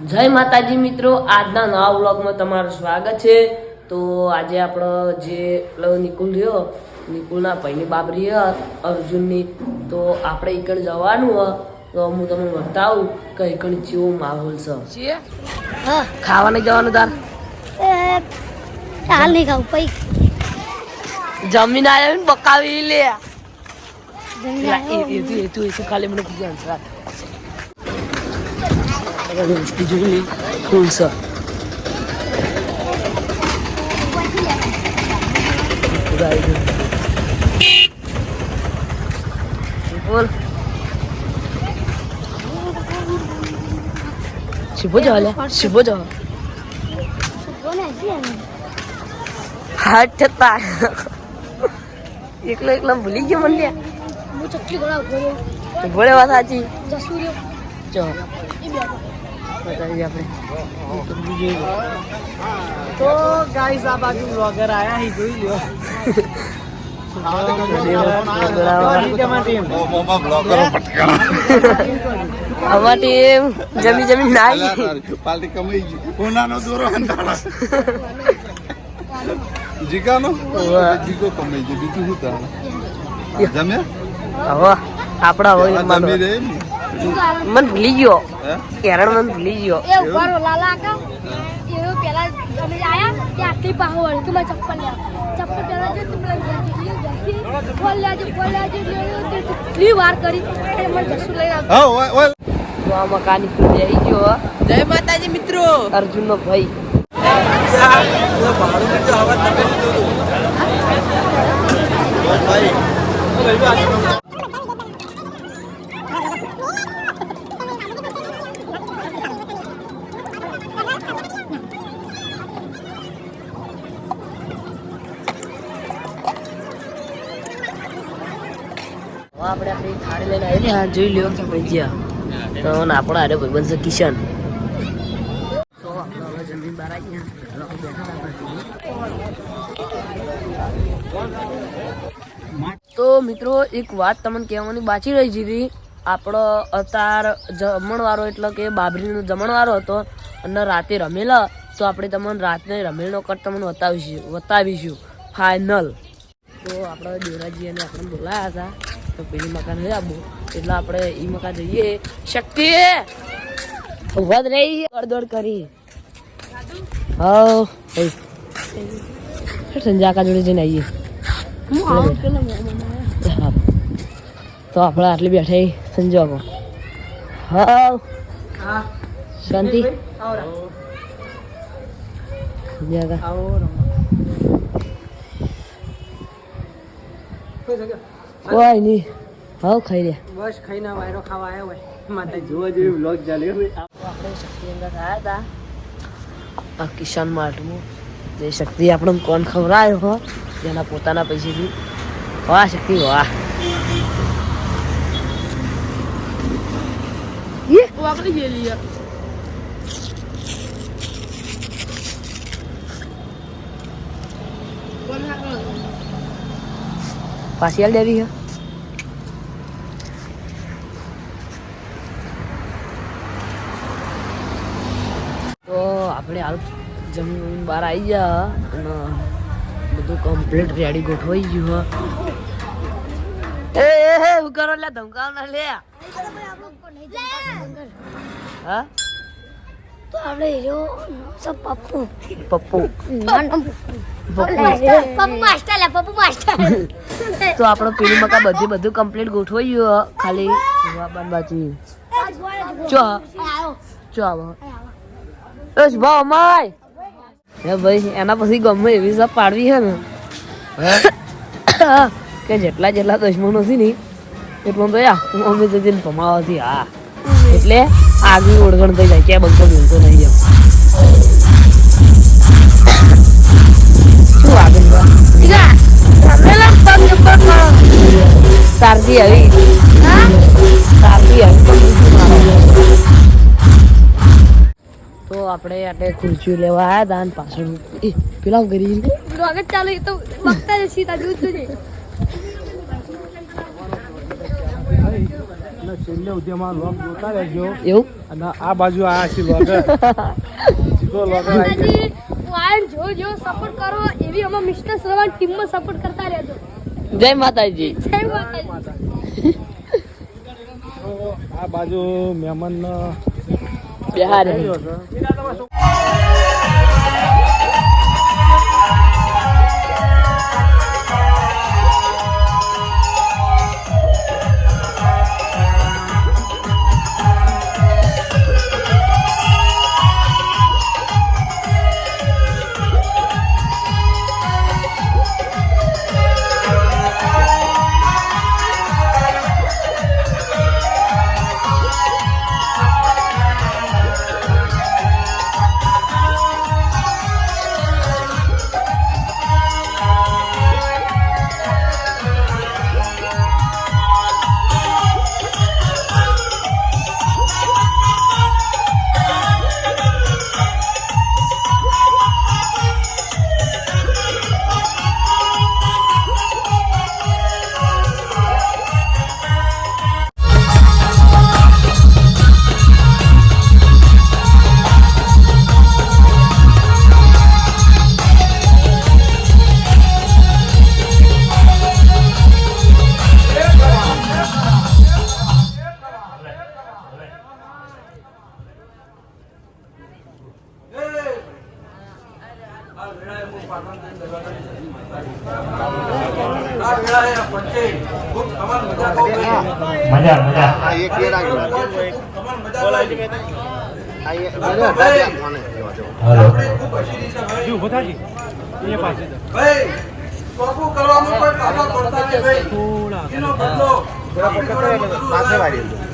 જય માતાજી મિત્રો આજના નવા વ્લોગમાં તમારું સ્વાગત છે. તો આજે આપણો જે નિકુલ રહ્યો નિકુલના ભાઈની બાબરી અર્જુનની. તો આપણે એકણ જવાનું હ. તો હું તમને બતાવું કે એકણ જેવો માહોલ છે. હા. ખાવા નહીં જવાનું તાર? એ ચાલ નહીં ખાવું પૈ જમીન આવ્યો ને બકાવી લે. જમીન આવ્યો. એ તું એ તું ખાલી મને પૂછે બધી વસ્તી જોઈ લે ફૂલ ગયું. બોલ શિવો જાવ લે શિવો જાવ? હાથ થતા એકલો એકલો ભૂલી ગયો મને ભોળે વાત સાચી જો. બતાવીએ આપણે તો ગાઈસ આ બાજુ વ્લોગર આયા હી જોઈ લ્યો જમી જમી નાઈ પાલટી કમાઈ ગઈ દોરો જીગાનો જીગો કમાઈ ગયો બીજું શું જમ્યા હવે આપડા હોય જમી? મન ભૂલી ગયો. હે? કેરણ મન ભૂલી ગયો. એ ઊભા લાલા કાકા. એનો પેલા અમે આયા ત્યાં આટલી પાહો વળી તું મારી ચપ્પલ લે. ચપ્પલ પેલા જો તું પેલા ઘેરથી લઈ ઘેરથી ફોન લેજો ફોન લેજો લેજો. કેટલી વાર કરી. એ મને જસુ લઈ આવ. હા ઓય ઓય. તો આ મકાન જઈ ગયો જય માતાજી મિત્રો. અર્જુન નો ભાઈ. આપણે આપણી થાળી લઈને આવી હા જોઈ લ્યો ભજીયા. તો આપણો આરે ભાઈબંધ છે કિશન. તો મિત્રો, એક વાત તમને કહેવાની બાકી રહી હતી આપણો અતાર જમણવારો એટલે કે બાબરીનો જમણવારો હતો અને રાતે રમેલા, તો આપણે તમને રાતને રમેલનો કટ તમને બતાવીશું બતાવીશું. ફાઇનલ તો આપણે દેવરાજી અને આપણે બોલાયા હતા. તો પેલી મકાન છે આબુ. એટલે આપણે એ મકાન જઈએ. શક્તિ ઊભા રહી. દોડ કરી. હા. સંજાકા જોડે જઈને આવીએ? તો આપણે આટલી બેઠા સંજોગો. હા. શાંતિ. સંજાકા. કોઈ નહીં. હવ ખાઈ લે. બસ ખાઈને વાયરો ખાવા આવ્યો હોય. માતા જોવા જેવી વ્લોગ ચાલ્યો આપણે શક્તિ અંદર આવ્યા હતા. આ કિસાન માર્ટમાં જે શક્તિ આપણે કોણ ખવડાયો હો જેના પોતાના પૈસેથી. વાહ શક્તિ વાહ. વાપરી ગયેલી યાર પાછી હાલ દેવી હે તો આપણે હાલ જમીન બહાર આવી ગયા અને બધું કમ્પ્લીટ રેડી ગોઠવાઈ ગયું હે. એ એ એ કરો લે ધમકાવ ના લે. હા? તો આપણે હીરો સબ પપ્પુ. પપ્પુ. તો આપણો પેલી મકા બધું બધું કમ્પ્લીટ ગોઠવાઈ ગયું ખાલી બાબા બાજુ ચો ચો આવો. બસ ભાવ અમાય. હે ભાઈ એના પછી ગમે એવી સબ પાડવી હે ને. કે જેટલા જેટલા દુશ્મનો છે ને એટલો તો યા અમે જઈને ભમાવાથી હા. એટલે આગળ ઓળખણ થઈ જાય કે બંકો બોલતો નહીં એમ. શું આગળ આવી. મારો. તો આપણે આટલે ખુરશીઓ લેવા આવ્યા હતા પાછળ. પેલા ગરીબ ચાલુ તો બગતા જ સીધા દૂધ અને છેલ્લે સુધી અમારો લોગ જોતા રહેજો. એવું? અને આ બાજુ આ છે. લોગર સીધો લોગર આવી જાય. વાયન જો જો સપોર્ટ કરો એવી અમે મિસ્ટર શ્રવણ ટીમમાં સપોર્ટ કરતા રહેજો. જય માતાજી. જય માતાજી. તો આ બાજુ મહેમાન બિહાર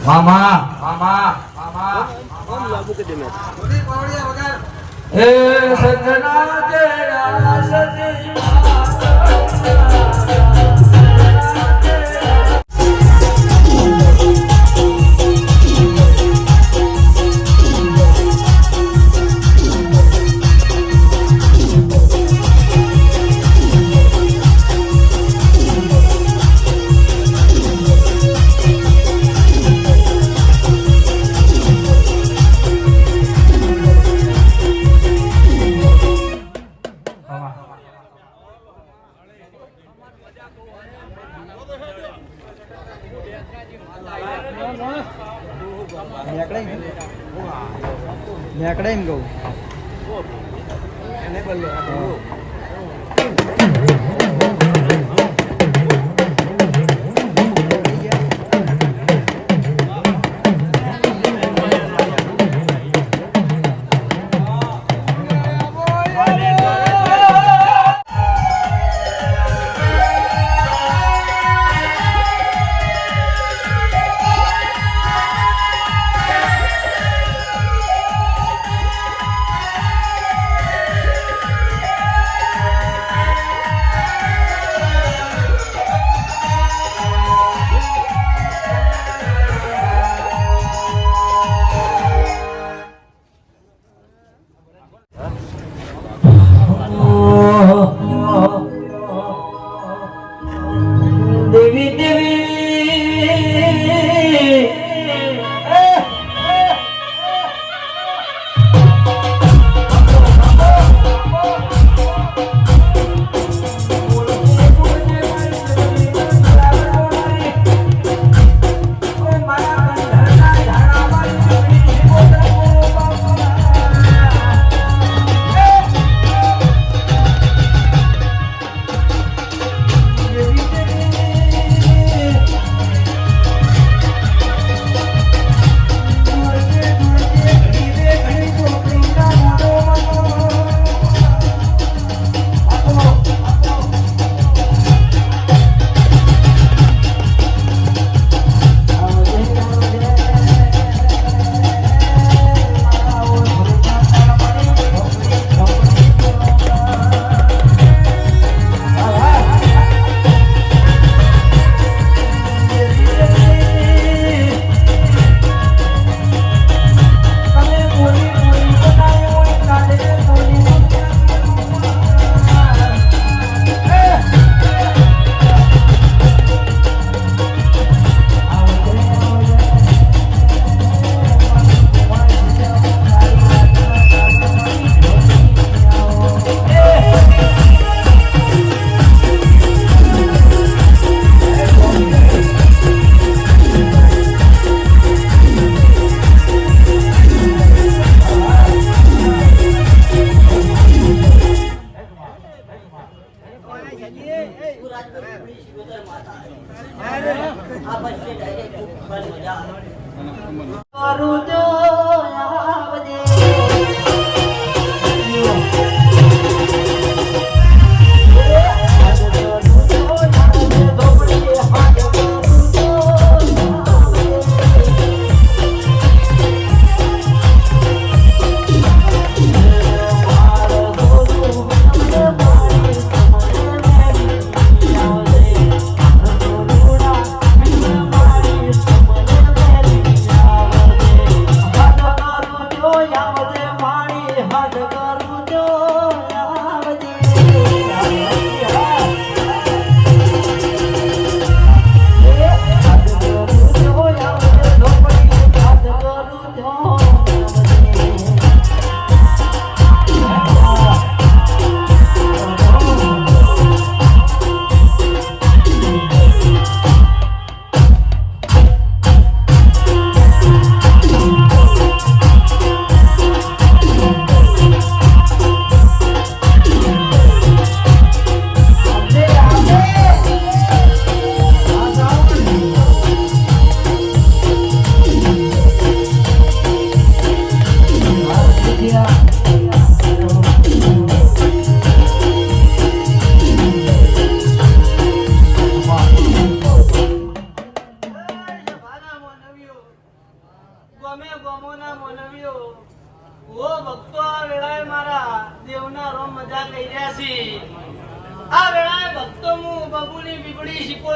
મામા મામા. મામા સજના તેરા સજી નેકડે એમ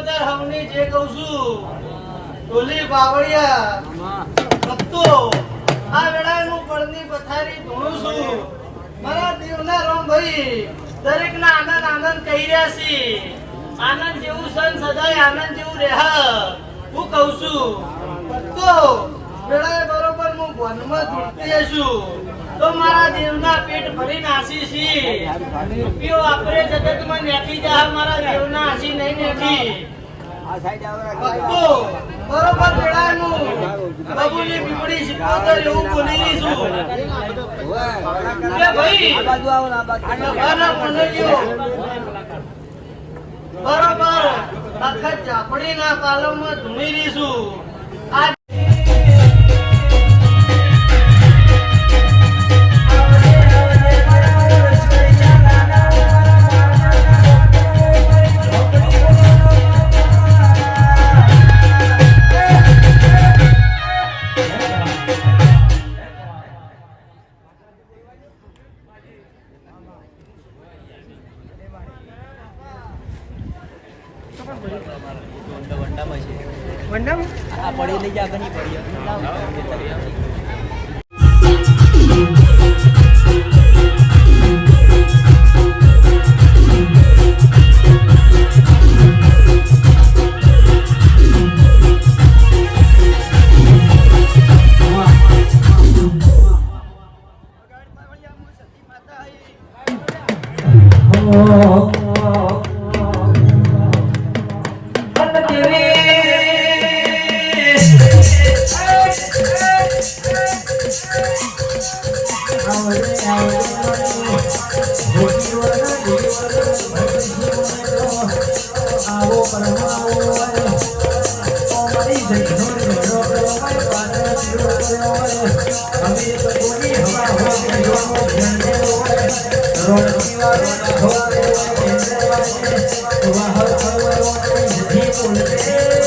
બીબડી શિકોતર જે કહું છું ઢોલી બાવળિયા ભક્તો આ વેળાએ હું પડની પથારી ધોણું છું. મારા દેવના રોમ ભાઈ, દરેકના આનંદ આનંદ કહી રહ્યા છે. આનંદ જેવું સન સદાય આનંદ જેવું રેહ હું કહું છું ભક્તો વેળાએ બરોબર હું વનમાં ધૂળતી છું તો મારા દેવના પેટ ભરી નાસી છી. રૂપિયો વાપરે જગતમાં નેઠી જા મારા દેવના આસી નહીં ભક્તો બરોબર હું બાબુની બીબડી શીખવતર એવું બોલી છું. ભાઈ બરોબર આખા ચાપડીના પાલવમાં ધૂણી રહીશું આ બોલી બોલી রে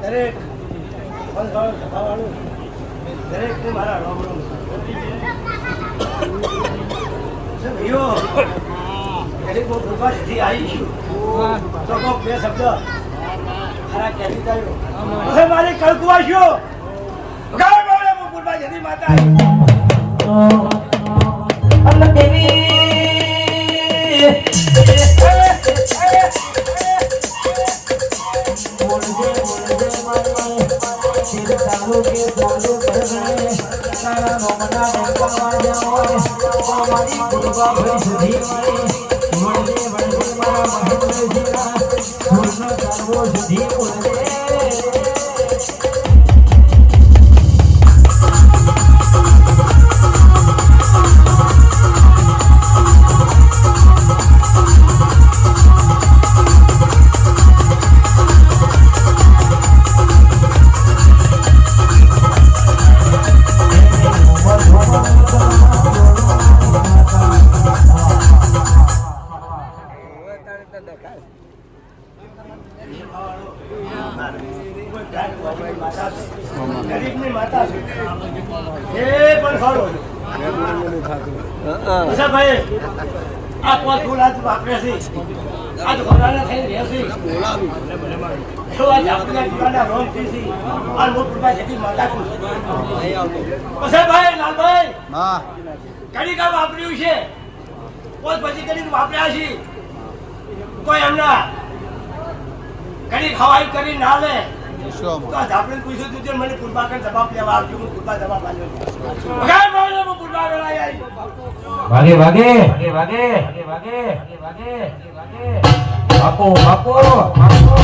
દરેક દરેકને મારા છે ભાઈઓ દરેક બહુ કૃપા સુધી આવી છું. તો બે શબ્દ મારા કહેતી થયો મારી કળકુવા છું ગાય હું કૃપા જતી માતા તાલુ કે સુધી ચાલવો સુધી બોલજે વાપર્યું છે પોત પછી કડી વાપર્યા છે કોઈ એમના કડી ખવાઈ કરી ના લે. આપણે પૂછ્યું તું કે મને કુરબા કરીને જવાબ લેવા આવજો હું કુરબા જવાબ હું કુરબા વાગે વાગે વાગે વાગે વાગે વાગે વાગે બાપો બાપો બાપો.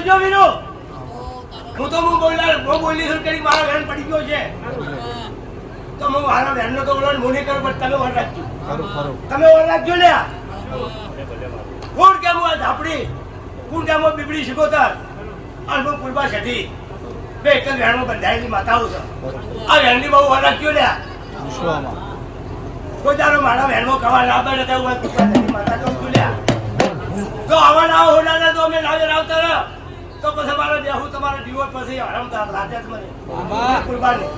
પણ જોજો વીરો, હું તો હું બોલનાર, હું બોલી છું કરી મારા બહેન પડી ગયો છે. તો હું મારા વેણનો તો બોલવાનું હું નહીં પણ તમે વર રાખજો. તમે વર રાખજો લ્યા. કોણ કેમ આ ઝાપડી? કોણ કેમ બીબડી શીખોતર? અને હું કુરબા શેઠી બે એક જ વેણમાં બંધાયેલી માતાઓ છે. આ વેણની બહુ વર રાખજો લ્યા. કોઈ તારો મારા વહેણમાં ખાવા ના પડે તો માતા કહું છું. જો આવા ના હોના તો અમે લાવે આવતા રહો. તો પછી મારે બેહું તમારા દિવસ પછી આરામ રાજા જ મને. કુરબાની.